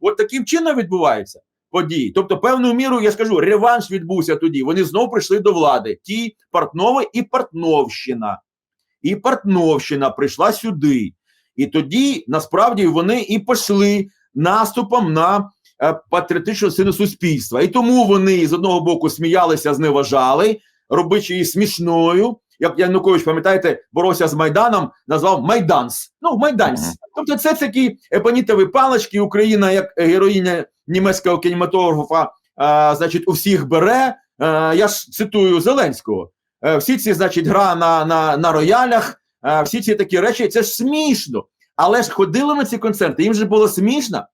От таким чином відбувається події. Тобто, певною мірою, я скажу, реванш відбувся тоді. Вони знову прийшли до влади. Ті Портнови і Портновщина. І Портновщина прийшла сюди. І тоді насправді вони і пішли наступом на е, патріотичну сину суспільства. І тому вони з одного боку сміялися, зневажали, робичи її смішною. Як Янукович, пам'ятаєте, боровся з Майданом, назвав Майданс. Ну, Майданс. Мгм. Тобто, це такі епонітові палички. Україна, як героїня німецького кінематографа, е, значить, у всіх бере. Е, я ж цитую Зеленського. Е, всі ці, значить, гра на, на, на роялях, е, всі ці такі речі, це ж смішно. Але ж ходили на ці концерти, їм же було смішно,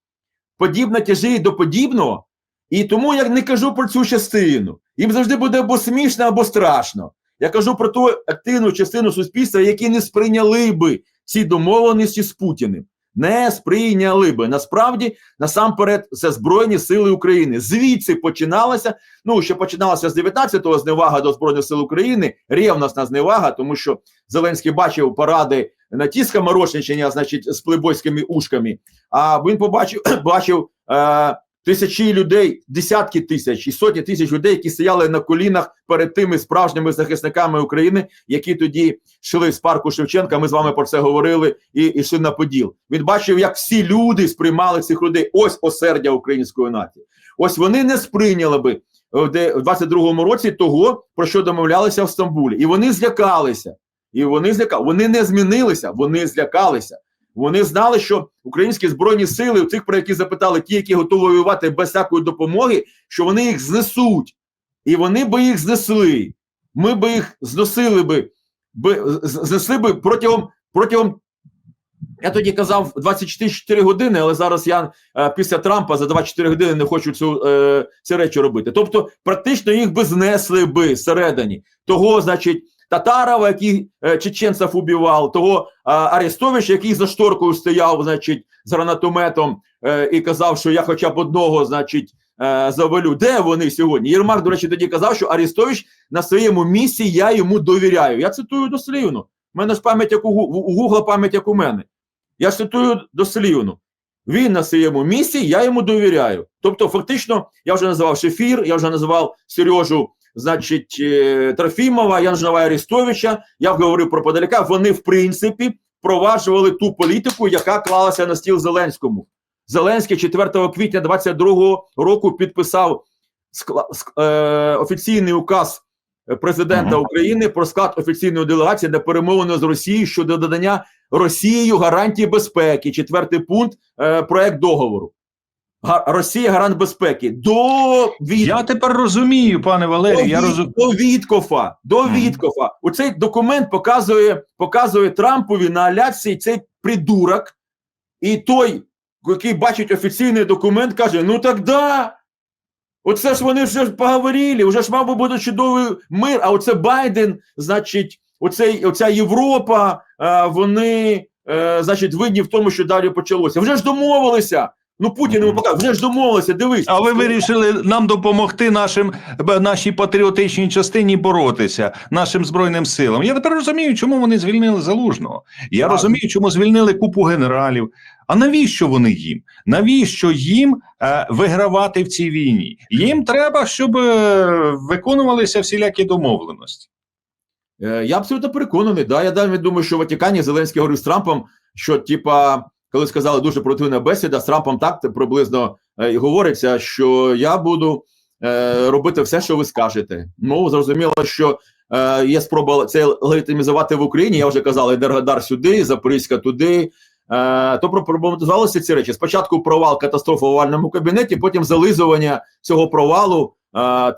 подібне тяжіє до подібного. І тому я не кажу про цю частину. Їм завжди буде або смішно, або страшно. Я кажу про ту активну частину суспільства, які не сприйняли би ці домовленості з Путіним. Не сприйняли би. Насправді, насамперед, це Збройні Сили України. Звідси починалося. Ну, що починалося з 19-го зневага до Збройних сил України, ревностна зневага, тому що Зеленський бачив паради не ті скоморошничення, значить, з плейбойськими ушками. А він побачив бачив е, тисячі людей, десятки тисяч і сотні тисяч людей, які стояли на колінах перед тими справжніми захисниками України, які тоді йшли з парку Шевченка. Ми з вами про це говорили і йшли на Поділ. Він бачив, як всі люди сприймали цих людей. Ось осердя української нації. Ось вони не сприйняли би в де- в 22-му році того, про що домовлялися в Стамбулі, і вони злякалися. І вони зляка... вони не змінилися, вони злякалися. Вони знали, що українські збройні сили, тих, про які запитали, ті, які готові воювати без всякої допомоги, що вони їх знесуть. І вони би їх знесли. Ми би їх зносили би, би знесли би протягом протягом. Я тоді казав 24 години, але зараз я е, після Трампа за 24 години не хочу цю е, ці речі робити. Тобто, практично їх би знесли би всередині. Того, значить, Татарова, який е, чеченців убивав, того Арестовича, який за шторкою стояв, значить, з гранатометом е, і казав, що я хоча б одного, значить, е, завалю. Де вони сьогодні? Єрмак, до речі, тоді казав, що Арестович на своєму місці я йому довіряю. Я цитую дослівно. У мене ж пам'ять як у, у Гугла пам'ять як у мене. Я цитую дослівно. Він на своєму місці, я йому довіряю. Тобто, фактично, я вже називав Шефір, я вже називав Сережу, значить, е, Трофімова, я називав Арестовича, я говорив про Подоляка. Вони, в принципі, впроваджували ту політику, яка клалася на стіл Зеленському. Зеленський 4 квітня 22 року підписав е, офіційний указ президента. України про склад офіційної делегації на перемовини з Росією щодо додання Росією гарантії безпеки. Четвертий пункт е, проект договору. Росія гарант безпеки до від Я тепер розумію, пане до, Валерію. Я Від- розумію. до Віткофа. До Мгм. Віткофа. Оцей документ показує, показує Трампові на аляції цей придурок, і той, який бачить офіційний документ, каже: Ну так да. Оце ж вони вже поговорили, вже ж би бути чудовий мир. А оце Байден, значить, оцей, оця Європа, е, вони, е, значить, винні в тому, що далі почалося. Вже ж домовилися. Ну, Путін йому показав, вже ж домовилися, дивись. А ви вирішили нам допомогти нашим нашій патріотичній частині боротися, нашим збройним силам. Я тепер розумію, чому вони звільнили залужного. Я Так. розумію, чому звільнили купу генералів. А навіщо вони їм? Навіщо їм е, вигравати в цій війні? Їм треба, щоб е, виконувалися всілякі домовленості. Е, Я абсолютно переконаний. Да, я навіть думаю, що в Ватикані Зеленський говорив з Трампом, що типа, коли сказали дуже противна бесіда, з Трампом так приблизно е, і говориться, що я буду е, робити все, що ви скажете. Ну зрозуміло, що е, є спроба це легітимізувати в Україні. Я вже казав, Енергодар сюди, Запорізька туди. То проблематизувалися ці речі. Спочатку провал катастрофи в овальному кабінеті, потім зализування цього провалу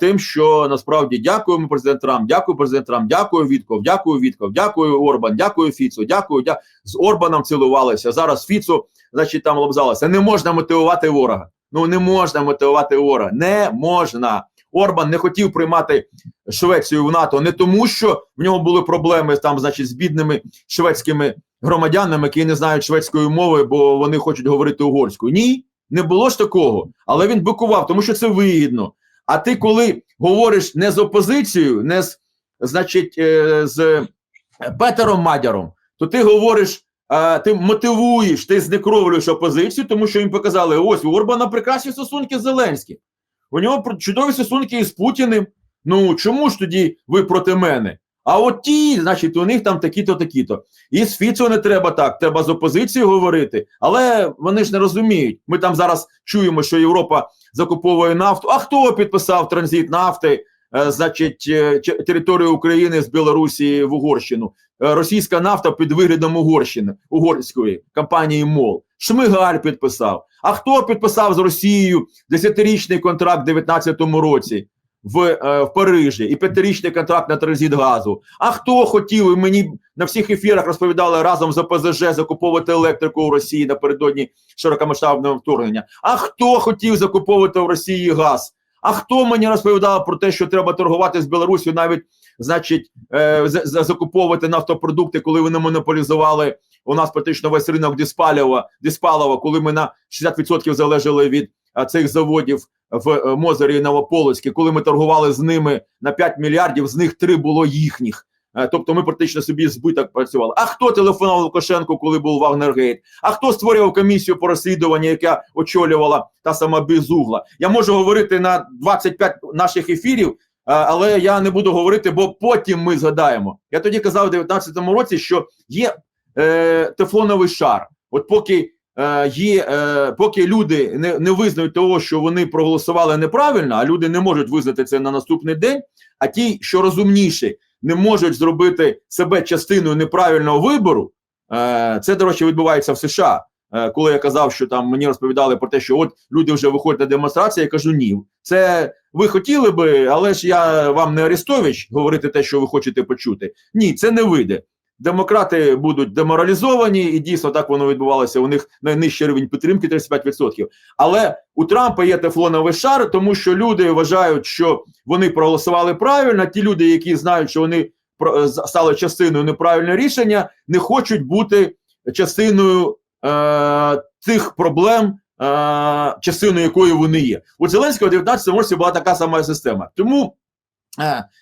тим, що насправді дякуємо президент Трамп, дякую президент Трамп, дякую Вітков, дякую Вітков, дякую Орбан, дякую Фіцу, дякую. Дя... З Орбаном цілувалися. Зараз Фіцу, значить, там лобзалося. Не можна мотивувати ворога. Ну не можна мотивувати ворога. Не можна. Орбан не хотів приймати Швецію в НАТО не тому, що в нього були проблеми там, значить, з бідними шведськими громадянами, які не знають шведської мови, бо вони хочуть говорити угорською. Ні, не було ж такого. Але він бикував, тому що це вигідно. А ти, коли говориш не з опозицією, не з, значить, е, з Петером Мадяром, то ти говориш ти мотивуєш, ти знекровлюєш опозицію, тому що їм показали: ось у Орбана прекрасні стосунки з Зеленським. У нього чудові стосунки із Путіним. Ну чому ж тоді ви проти мене? А от ті, значить, у них там такі-то, такі-то. І з Фіцо не треба так, треба з опозицією говорити. Але вони ж не розуміють. Ми там зараз чуємо, що Європа закуповує нафту. А хто підписав транзит нафти, е, значить, е, територію України з Білорусі в Угорщину? Е, Російська нафта під виглядом Угорщини, угорської компанії МОЛ. Шмигаль підписав. А хто підписав з Росією 10-річний контракт в 2019 році? В, е, в Парижі і п'ятирічний контракт на транзит газу. А хто хотів і мені на всіх ефірах розповідали разом з ОПЗЖ закуповувати електрику у Росії напередодні широкомасштабного вторгнення? А хто хотів закуповувати в Росії газ? А хто мені розповідав про те, що треба торгувати з Білорусі, навіть значить е, за- за- закуповувати нафтопродукти, коли вони монополізували у нас практично весь ринок диспалива, диспалова, коли ми на 60% залежали від цих заводів в е, Мозері і Новополоцькі, коли ми торгували з ними на 5 мільярдів, з них 3 було їхніх. Е, Тобто ми практично собі збиток працювали. А хто телефонував Лукашенку, коли був Вагнергейт? А хто створював комісію по розслідуванню, яка очолювала та сама Безугла? Я можу говорити на 25 наших ефірів, е, але я не буду говорити, бо потім ми згадаємо. Я тоді казав у 19-му році, що є е, тефлоновий шар. От поки е, є, е, поки люди не, не визнають того, що вони проголосували неправильно, а люди не можуть визнати це на наступний день. А ті, що розумніші, не можуть зробити себе частиною неправильного вибору. Е, це, до речі, відбувається в США. Е, коли я казав, що там мені розповідали про те, що от люди вже виходять на демонстрації, я кажу, ні. Це ви хотіли би, але ж я вам не Арестович говорити те, що ви хочете почути. Ні, це не вийде. Демократи будуть деморалізовані, і дійсно так воно відбувалося. У них найнижчий рівень підтримки 35%. Але у Трампа є тефлоновий шар, тому що люди вважають, що вони проголосували правильно. Ті люди, які знають, що вони про- стали частиною неправильного рішення, не хочуть бути частиною е, тих проблем, е, частиною якої вони є. У Зеленського в 19 році була така сама система. Тому е,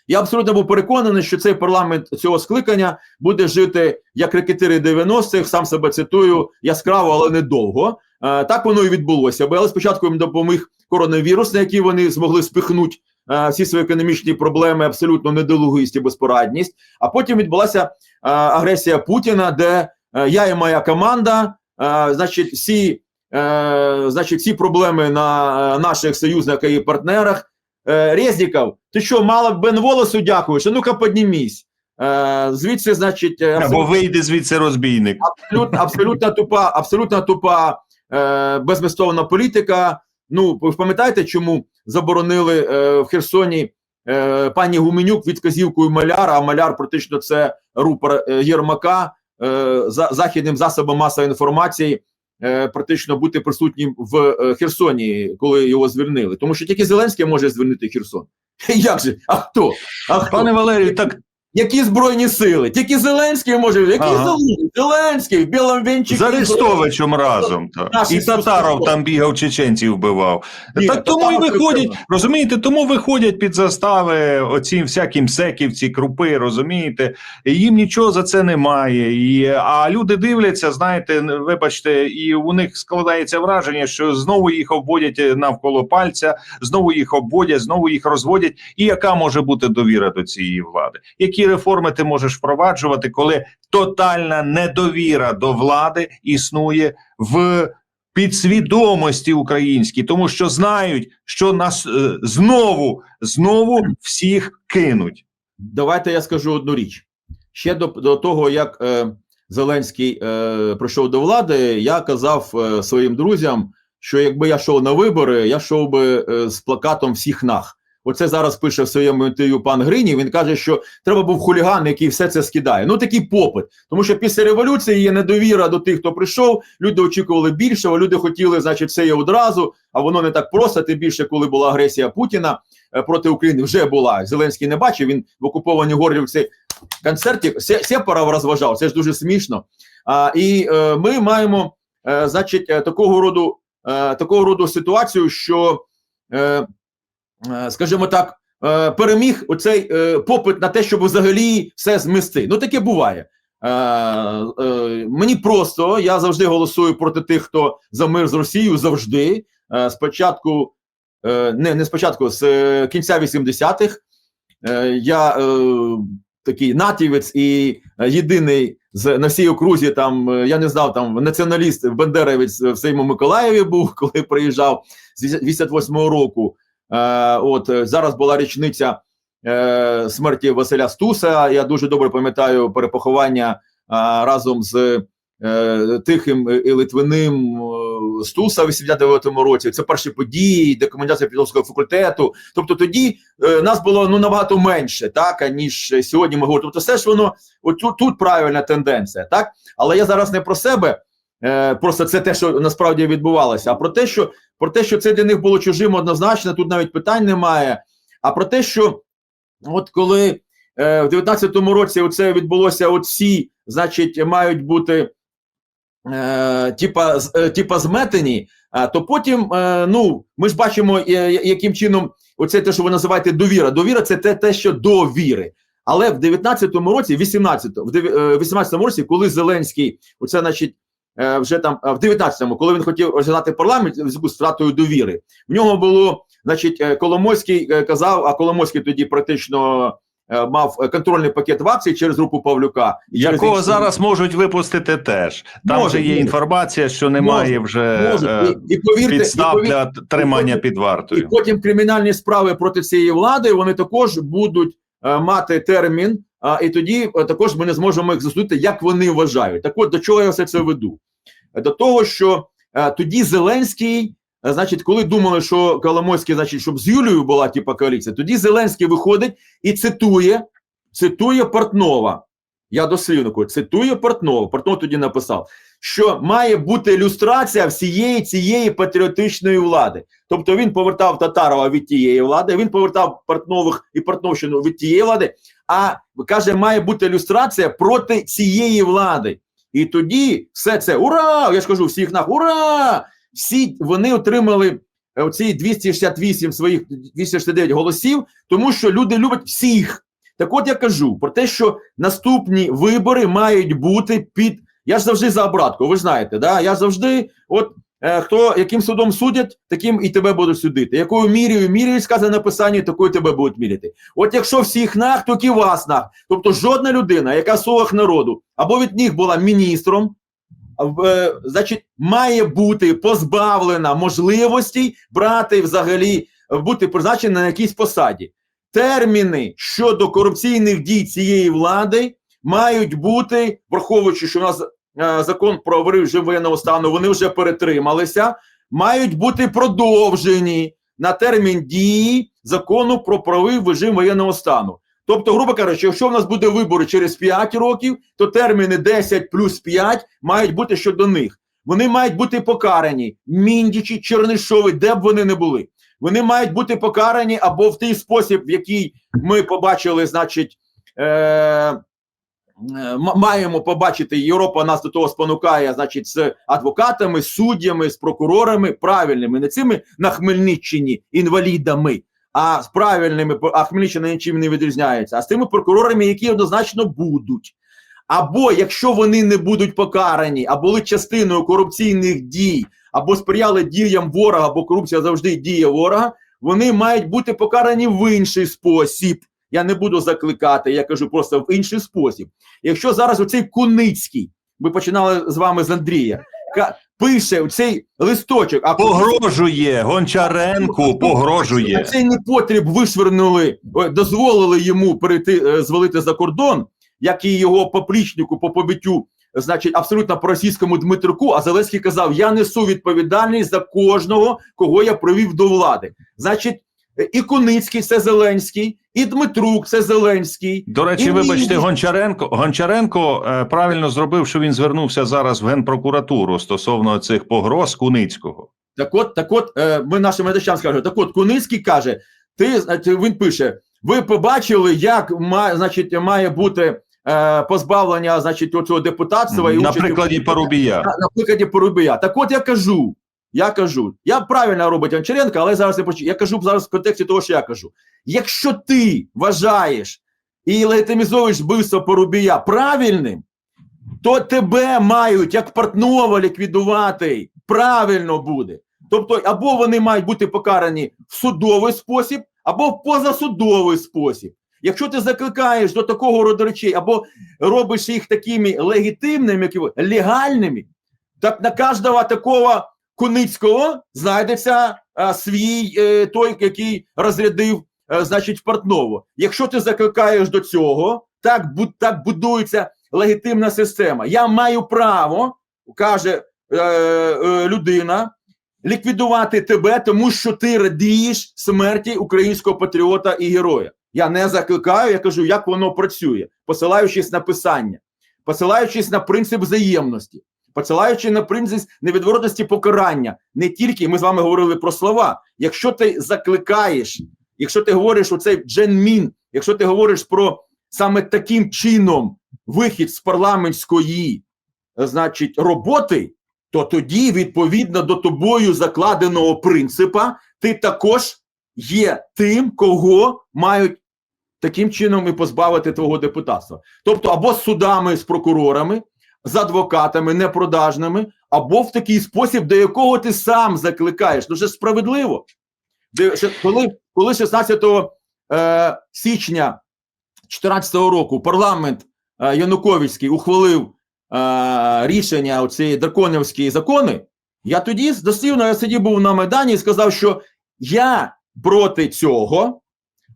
я абсолютно був переконаний, що цей парламент цього скликання буде жити як рекетири 90-х, сам себе цитую, яскраво, але недовго. Е, так воно і відбулося. Бо але спочатку їм допоміг коронавірус, на який вони змогли спихнути е, всі свої економічні проблеми, абсолютно недолугість і безпорадність. А потім відбулася е, агресія Путіна, де е, я і моя команда, е, значить, всі, е, значить, всі проблеми на е, наших союзниках і партнерах. Е, Резніков, ти що, мало Бен Волосу дякуєш? А ну-ка піднімись. Е, звідси, значить, е, Або вийде звідси розбійник. абсолютно, абсолютно тупа, абсолютно тупа е, безмістовна політика. Ну, ви пам'ятаєте, чому заборонили е, в Херсоні е, пані Гуменюк від казівкою маляра, а маляр практично це рупор Єрмака е, за західним засобом масової інформації. Е, Практично бути присутнім в е, Херсоні, коли його звільнили, тому що тільки Зеленський може звільнити Херсон. Як же? А хто? А хто? Пане Валерію, так Які збройні сили? Тільки Зеленський може. Які Ага. Зеленський? Зеленський в білому вінчику. з Арестовичем разом. Та. І Татаров там бігав, чеченців вбивав. Ні, так тому і виходять, прикольно. розумієте, тому виходять під застави оці всякі мсеківці, крупи, розумієте, і їм нічого за це немає. І, а люди дивляться, знаєте, вибачте, і у них складається враження, що знову їх обводять навколо пальця, знову їх обводять, знову їх розводять. І яка може бути довіра до цієї влади? Які реформи ти можеш впроваджувати, коли тотальна недовіра до влади існує в підсвідомості українській, тому що знають, що нас е, знову знову всіх кинуть. Давайте я скажу одну річ. Ще до, до того, як е, Зеленський е, прийшов до влади, я казав е, своїм друзям, що якби я йшов на вибори, я йшов би е, з плакатом всіх нах. Оце зараз пише в своєму інтерв'ю пан Грині. Він каже, що треба був хуліган, який все це скидає. Ну такий попит. Тому що після революції є недовіра до тих, хто прийшов. Люди очікували більшого. Люди хотіли, значить, все і одразу. А воно не так просто. Тим більше, коли була агресія Путіна е, проти України, вже була. Зеленський не бачив. Він в окупованій Горлівці концерті се- сепаров розважав. Це ж дуже смішно. А, і е, ми маємо, е, значить, е, такого роду, е, такого роду ситуацію, що. Е, скажімо так, е, переміг оцей е, попит на те, щоб взагалі все змести. Ну таке буває. Е, е, мені просто я завжди голосую проти тих, хто за мир з Росією завжди. Е, спочатку, е, не, не спочатку, з е, кінця 80-х е, я е, такий натівець і е, єдиний з на всій окрузі. Там е, я не знав, там націоналіст Бендеревець в своєму Миколаєві був, коли приїжджав з 88-го року. Е, от е, зараз була річниця е, смерті Василя Стуса. Я дуже добре пам'ятаю перепоховання разом з Тихим і Литвиним Стуса в 89-му році. Це перші події, декомендація філософського факультету. Тобто тоді нас було ну набагато менше, так ніж сьогодні. Ми говоримо. Тобто, все ж воно от тут, тут правильна тенденція, так але я зараз не про себе. Е, просто це те, що насправді відбувалося, а про те, що про те, що це для них було чужим, однозначно, тут навіть питань немає. А про те, що от коли е, в 19-му році оце відбулося, всі, значить, мають бути е, типа, е, зметені, а, то потім, е, ну, ми ж бачимо, е, яким чином оце те, що ви називаєте довіра. Довіра це те, те що до віри. Але в 19-му році, 18-му, в е, 18-му році, коли Зеленський, оце, значить, е, вже там е, в 19-му, коли він хотів розглядати парламент з втратою довіри, в нього було, значить, е, Коломойський е, казав, а Коломойський тоді практично е, мав е, контрольний пакет в акції через групу Павлюка. і через Якого інші- зараз можуть випустити теж. Там Може, вже є інформація, що немає Може, вже Можуть. е, і, і повірте, і підстав повірте, для тримання потім- під і потім кримінальні справи проти цієї влади вони також будуть е, мати термін, а, і тоді е, також ми не зможемо їх засудити, як вони вважають. Так от до чого я все це веду? Е, До того, що е, тоді Зеленський, значить, коли думали, що Коломойський, значить, щоб з Юлією була типа коаліція, тоді Зеленський виходить і цитує, цитує Портнова. Я дослівно кажу, цитує Портнова. Портнов тоді написав, що має бути ілюстрація всієї цієї патріотичної влади. Тобто він повертав Татарова від тієї влади, він повертав Портнових і Портновщину від тієї влади, а каже, має бути ілюстрація проти цієї влади. І тоді все це ура! Я ж кажу, всіх нах, ура! Всі вони отримали е, оці 268 своїх 269 голосів, тому що люди люблять всіх. Так от я кажу про те, що наступні вибори мають бути під. Я ж завжди за обратку, ви знаєте, да? я завжди, от хто яким судом судять, таким і тебе будуть судити. Якою мірою міряють, сказано на такою тебе будуть міряти. От якщо всіх нах, то і вас нах. Тобто жодна людина, яка в словах народу, або від них була міністром, е, значить, має бути позбавлена можливості брати взагалі, е, бути призначена на якійсь посаді. Терміни щодо корупційних дій цієї влади мають бути, враховуючи, що у нас е, закон про режим воєнного стану, вони вже перетрималися, мають бути продовжені на термін дії закону про правовий режим воєнного стану. Тобто, грубо кажучи, якщо в нас буде вибори через 5 років, то терміни 10 плюс 5 мають бути щодо них. Вони мають бути покарані, міндічі, чернишови, де б вони не були. Вони мають бути покарані або в той спосіб, в який ми побачили, значить, е, е, маємо побачити, Європа нас до того спонукає, значить, з адвокатами, з суддями, з прокурорами, правильними, не цими на Хмельниччині інвалідами, а з правильними, а Хмельниччина нічим не відрізняється, а з тими прокурорами, які однозначно будуть. Або якщо вони не будуть покарані, а були частиною корупційних дій, або сприяли діям ворога, бо корупція завжди діє ворога, вони мають бути покарані в інший спосіб. Я не буду закликати, я кажу просто в інший спосіб. Якщо зараз оцей Куницький, ми починали з вами з Андрія, пише цей листочок, а Погрожує Гончаренку, погрожує. цей непотріб вишвернули, дозволили йому перейти, е, звалити за кордон, як і його поплічнику по побиттю, значить, абсолютно по-російському Дмитруку, а Зеленський казав: Я несу відповідальність за кожного, кого я привів до влади. Значить, е, і Куницький це Зеленський, і Дмитрук це Зеленський. До речі, І вибачте. Гончаренко Гончаренко е, правильно зробив, що він звернувся зараз в генпрокуратуру стосовно цих погроз Куницького. Так от, так от, е, ми нашим глядачам скажемо, так от, Куницький каже, ти, значить, він пише, ви побачили, як має, значить, має бути е, позбавлення, значить, оцього депутатства і На прикладі. Парубія. на, на прикладі Порубія. Так от я кажу, я кажу, я правильно робить Гончаренко, але зараз я, поч- я кажу зараз в контексті того, що я кажу. Якщо ти вважаєш і легітимізуєш вбивство Порубія правильним, то тебе мають як портного ліквідувати. Правильно буде. Тобто, або вони мають бути покарані в судовий спосіб, або в позасудовий спосіб. Якщо ти закликаєш до такого роду речей, або робиш їх такими легітимними, легальними, так на кожного такого Куницького знайдеться а, свій е, той, який розрядив, е, значить, Портнову. Якщо ти закликаєш до цього, так, бу, так будується легітимна система. Я маю право, каже е, е, людина, ліквідувати тебе, тому що ти радієш смерті українського патріота і героя. Я не закликаю, я кажу, як воно працює, посилаючись на писання, посилаючись на принцип взаємності, посилаючи на принцип невідворотності покарання. Не тільки ми з вами говорили про слова. Якщо ти закликаєш, якщо ти говориш оцей дженмін, якщо ти говориш про саме таким чином вихід з парламентської, значить, роботи, то тоді, відповідно до тобою закладеного принципа, ти також є тим, кого мають таким чином і позбавити твого депутатства. Тобто, або з судами, з прокурорами, з адвокатами непродажними, або в такий спосіб, до якого ти сам закликаєш. Ну, це справедливо. Коли, коли 16 е, січня 2014 року парламент е, Януковицький ухвалив е, рішення оці драконівські закони, я тоді дослівно я сидів був на Майдані і сказав, що я проти цього,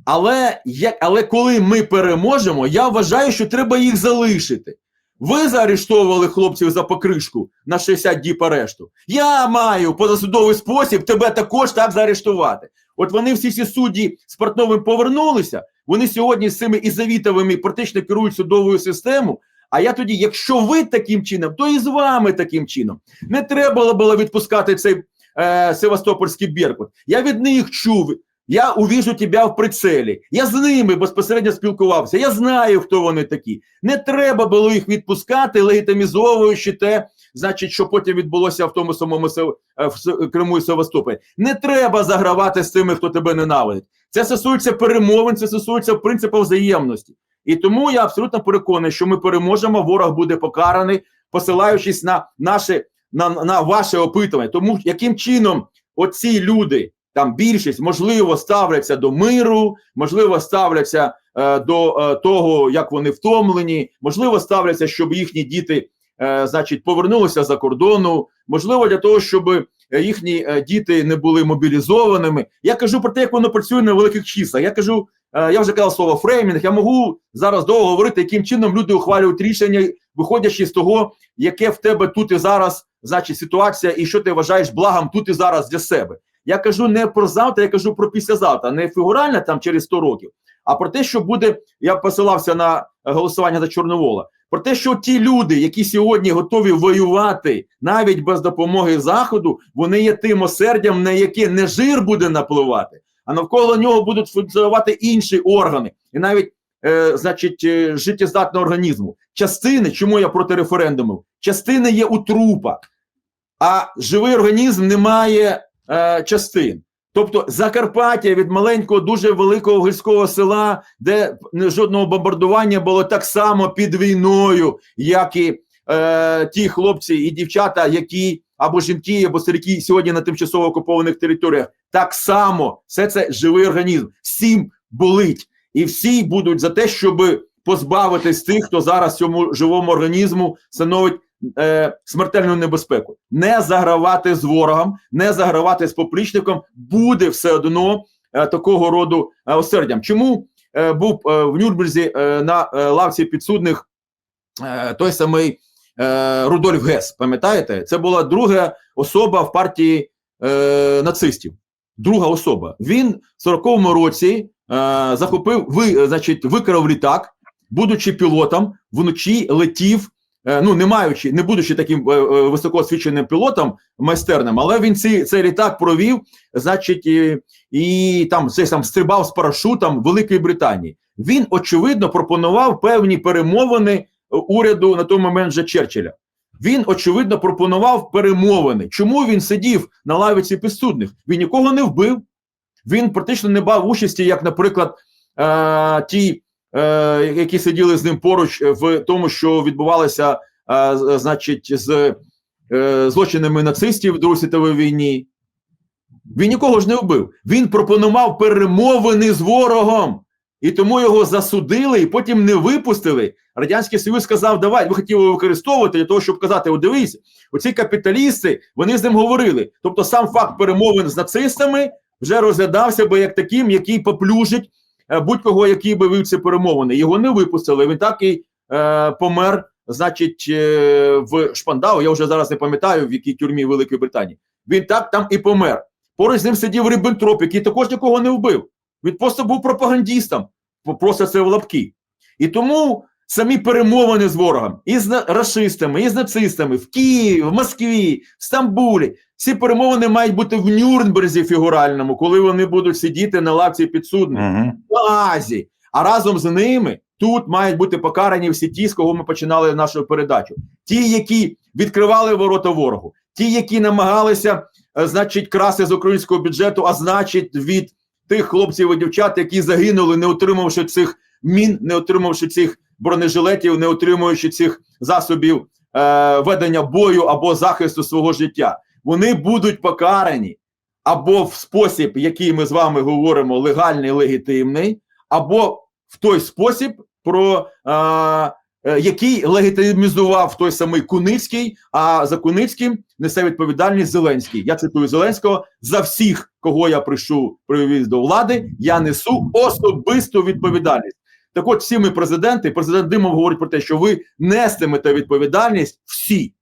але, але коли ми переможемо, я вважаю, що треба їх залишити. Ви заарештовували хлопців за покришку на 60 діб арешту. Я маю позасудовий спосіб тебе також так заарештувати. От вони всі ці судді з Портновим повернулися. Вони сьогодні з цими ізавітовими практично керують судовою систему. А я тоді, якщо ви таким чином, то і з вами таким чином. Не треба було відпускати цей е, Севастопольський Беркут. Я від них чув. Я увіжу тебе в прицелі. Я з ними безпосередньо спілкувався. Я знаю, хто вони такі. Не треба було їх відпускати, легітимізовуючи те, значить, що потім відбулося в тому самому е, в Криму і Севастополі. Не треба загравати з тими, хто тебе ненавидить. Це стосується перемовин, це стосується принципу взаємності. І тому я абсолютно переконаний, що ми переможемо, ворог буде покараний, посилаючись на наше на, на ваше опитування. Тому яким чином оці люди, там більшість, можливо, ставляться до миру, можливо, ставляться е, до е, того, як вони втомлені, можливо, ставляться, щоб їхні діти, е, значить, повернулися за кордону, можливо, для того, щоб е, їхні е, діти не були мобілізованими. Я кажу про те, як воно працює на великих числах. Я кажу, е, я вже казав слово фреймінг. Я можу зараз довго говорити, яким чином люди ухвалюють рішення, виходячи з того, яке в тебе тут і зараз, значить, ситуація, і що ти вважаєш благом тут і зараз для себе. Я кажу не про завтра, я кажу про післязавтра, не фігурально там через 100 років, а про те, що буде. Я посилався на голосування за Чорновола. Про те, що ті люди, які сьогодні готові воювати навіть без допомоги заходу, вони є тим осердям, на яке не жир буде напливати, а навколо нього будуть функціонувати інші органи, і навіть, е, значить, е, життєздатного організму. Частини, чому я проти референдумів? Частини є у трупа, а живий організм не має е, частин. Тобто Закарпаття від маленького, дуже великого гірського села, де жодного бомбардування було так само під війною, як і е, ті хлопці і дівчата, які або жінки, або старики сьогодні на тимчасово окупованих територіях. Так само все це живий організм. Всім болить, і всі будуть за те, щоб позбавитись тих, хто зараз цьому живому організму становить е, смертельну небезпеку. Не загравати з ворогом, не загравати з поплічником буде все одно е, такого роду е, осердям. Чому е, був е, в Нюрнберзі е, на е, лавці підсудних е, той самий е, Рудольф Гес? Пам'ятаєте? Це була друга особа в партії е, нацистів. Друга особа. Він в 40-му році е, захопив, ви, значить, викрав літак, будучи пілотом, вночі летів ну не маючи, не будучи таким е, е, високоосвіченим пілотом майстерним, але він цей, цей літак провів, значить, і, і там цей сам стрибав з парашутом в Великій Британії. Він очевидно пропонував певні перемовини е, уряду на той момент вже Черчилля. Він очевидно пропонував перемовини. Чому він сидів на лавиці підсудних? Він нікого не вбив. Він практично не брав участі, як, наприклад, е, е, які сиділи з ним поруч е, в тому, що відбувалося з- значить, з е, злочинами нацистів в Другій світовій війні. Він нікого ж не вбив. Він пропонував перемовини з ворогом. І тому його засудили і потім не випустили. Радянський Союз сказав, давай, ви хотіли використовувати для того, щоб казати: о, дивись, оці капіталісти, вони з ним говорили. Тобто, сам факт перемовин з нацистами вже розглядався би як таким, який поплюжить е, будь-кого, який би вів ці перемовини. Його не випустили. Він так і е, помер, значить, е, в Шпандау. Я вже зараз не пам'ятаю, в якій тюрмі Великої Британії. Він так там і помер. Поруч з ним сидів Риббентроп, який також нікого не вбив. Він просто був пропагандістом, просто це в лапки. І тому самі перемовини з ворогом і з расистами, і з нацистами в Києві, в Москві, в Стамбулі. Ці перемовини мають бути в Нюрнберзі фігуральному, коли вони будуть сидіти на лавці підсудних Угу. в Азі. А разом з ними тут мають бути покарані всі ті, з кого ми починали нашу передачу. Ті, які відкривали ворота ворогу, ті, які намагалися, е, значить, красти з українського бюджету, а значить, від тих хлопців і дівчат, які загинули, не отримавши цих мін, не отримавши цих бронежилетів, не отримуючи цих засобів е, ведення бою або захисту свого життя. Вони будуть покарані або в спосіб, який ми з вами говоримо, легальний, легітимний, або в той спосіб, про е, е, який легітимізував той самий Куницький, а за Куницьким несе відповідальність Зеленський. Я цитую Зеленського: за всіх, кого я прийшов привіз до влади, я несу особисту відповідальність. Так от всі ми президенти, президент Димов говорить про те, що ви нестимете відповідальність всі.